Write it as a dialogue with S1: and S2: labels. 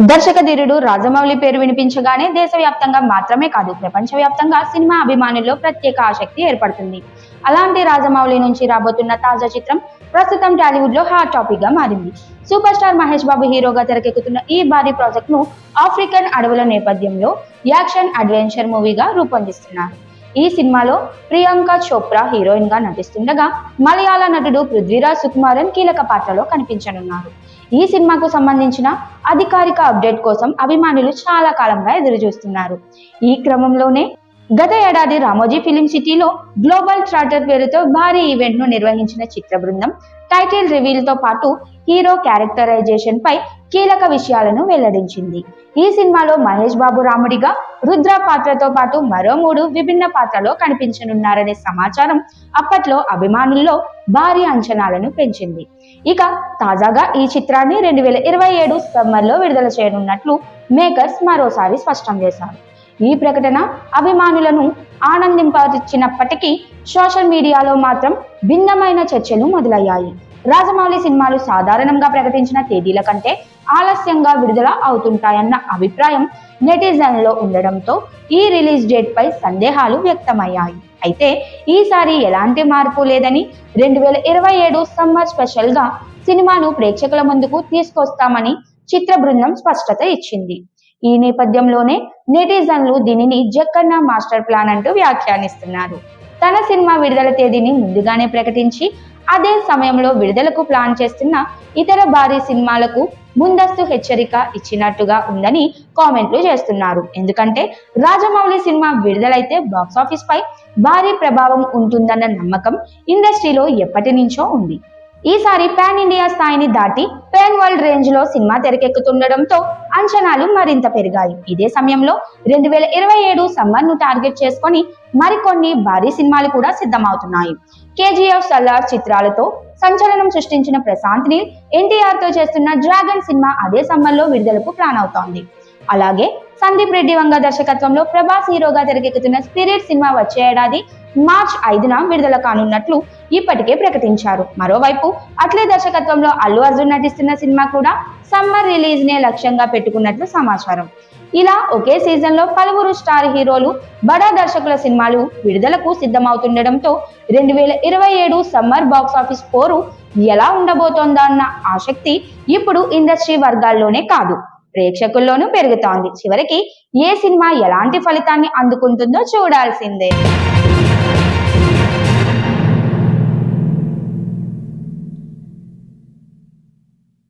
S1: దర్శక ధీరుడు రాజమౌళి పేరు వినిపించగానే దేశవ్యాప్తంగా మాత్రమే కాదు ప్రపంచవ్యాప్తంగా సినిమా అభిమానుల్లో ప్రత్యేక ఆసక్తి ఏర్పడుతుంది. అలాంటి రాజమౌళి నుంచి రాబోతున్న తాజా చిత్రం ప్రస్తుతం టాలీవుడ్లో హాట్ టాపిక్గా మారింది. సూపర్ స్టార్ మహేష్ బాబు హీరోగా తెరకెక్కుతున్న ఈ భారీ ప్రాజెక్ట్ను ఆఫ్రికన్ అడవుల నేపథ్యంలో యాక్షన్ అడ్వెంచర్ మూవీగా రూపొందిస్తున్నారు. ఈ సినిమాలో ప్రియాంక చోప్రా హీరోయిన్గా నటిస్తుండగా మలయాళ నటుడు పృథ్వీరాజ్ సుకుమారన్ కీలక పాత్రలో కనిపించనున్నారు. ఈ సినిమాకు సంబంధించిన అధికారిక అప్డేట్ కోసం అభిమానులు చాలా కాలంగా ఎదురు చూస్తున్నారు ఈ క్రమంలోనే గత ఏడాది రామోజీ ఫిలిం సిటీలో గ్లోబల్ ట్రాటర్ పేరుతో భారీ ఈవెంట్ను నిర్వహించిన చిత్ర బృందం టైటిల్ రివీల్తో పాటు హీరో క్యారెక్టరైజేషన్ పై కీలక విషయాలను వెల్లడించింది. ఈ సినిమాలో మహేష్ బాబు రాముడిగా రుద్ర పాత్రతో పాటు మరో మూడు విభిన్న పాత్రలో కనిపించనున్నారనే సమాచారం అప్పట్లో అభిమానుల్లో భారీ అంచనాలను పెంచింది. ఇక తాజాగా ఈ చిత్రాన్ని రెండు వేల ఇరవై ఏడు సమ్మర్లో విడుదల చేయనున్నట్లు మేకర్స్ మరోసారి స్పష్టం చేశారు. ఈ ప్రకటన అభిమానులను ఆనందింపచ్చినప్పటికీ సోషల్ మీడియాలో మాత్రం భిన్నమైన చర్చలు మొదలయ్యాయి. రాజమౌళి సినిమాలు సాధారణంగా ప్రకటించిన తేదీల కంటే ఆలస్యంగా విడుదల అవుతుంటాయన్న అభిప్రాయం నెటిజన్లో ఉండడంతో ఈ రిలీజ్ డేట్ పై సందేహాలు వ్యక్తమయ్యాయి. అయితే ఈసారి ఎలాంటి మార్పు లేదని రెండు వేల ఇరవై ఏడు సమ్మర్ స్పెషల్గా సినిమాను ప్రేక్షకుల ముందుకు తీసుకొస్తామని చిత్ర బృందం స్పష్టత ఇచ్చింది. ఈ నేపథ్యంలోనే నెటిజన్లు దీనిని జక్కన్న మాస్టర్ ప్లాన్ అంటూ వ్యాఖ్యానిస్తున్నారు. తన సినిమా విడుదల తేదీని ముందుగానే ప్రకటించి అదే సమయంలో విడుదలకు ప్లాన్ చేస్తున్న ఇతర భారీ సినిమాలకు ముందస్తు హెచ్చరిక ఇచ్చినట్టుగా ఉందని కామెంట్లు చేస్తున్నారు. ఎందుకంటే రాజమౌళి సినిమా విడుదలైతే బాక్సాఫీస్ పై భారీ ప్రభావం ఉంటుందన్న నమ్మకం ఇండస్ట్రీలో ఎప్పటి నుంచో ఉంది. ఈసారి పాన్ ఇండియా స్థాయిని దాటి పాన్ వరల్డ్ రేంజ్లో సినిమా తెరకెక్కుతుండడంతో అంచనాలు మరింత పెరిగాయి. ఇదే సమయంలో రెండు వేల ఇరవై ఏడు సమ్మర్ను టార్గెట్ చేసుకొని మరికొన్ని భారీ సినిమాలు కూడా సిద్ధమవుతున్నాయి. కేజీఎఫ్ సల్లార్ చిత్రాలతో సంచలనం సృష్టించిన ప్రశాంత్ నీల్ ఎన్టీఆర్తో చేస్తున్న డ్రాగన్ సినిమా అదే సమ్మర్లో విడుదలకు ప్లాన్ అవుతోంది అలాగే సందీప్ రెడ్డి వంగ దర్శకత్వంలో ప్రభాస్ హీరోగా తెరకెక్కుతున్న స్పిరిట్ సినిమా వచ్చే ఏడాది మార్చ్ ఐదున విడుదల కానున్నట్లు ఇప్పటికే ప్రకటించారు. మరోవైపు అట్లే దర్శకత్వంలో అల్లు అర్జున్ నటిస్తున్న సినిమా కూడా సమ్మర్ రిలీజ్ నే లక్ష్యంగా పెట్టుకున్నట్లు సమాచారం. ఇలా ఒకే సీజన్లో పలువురు స్టార్ హీరోలు బడా దర్శకుల సినిమాలు విడుదలకు సిద్ధమవుతుండటంతో రెండు వేల ఇరవై ఏడు సమ్మర్ బాక్స్ ఆఫీస్ పోరు ఎలా ఉండబోతోందా అన్న ఆసక్తి ఇప్పుడు ఇండస్ట్రీ వర్గాల్లోనే కాదు. ప్రేక్షకుల్లోనూ పెరుగుతోంది. చివరికి ఏ సినిమా ఎలాంటి ఫలితాన్ని అందుకుంటుందో చూడాల్సిందే.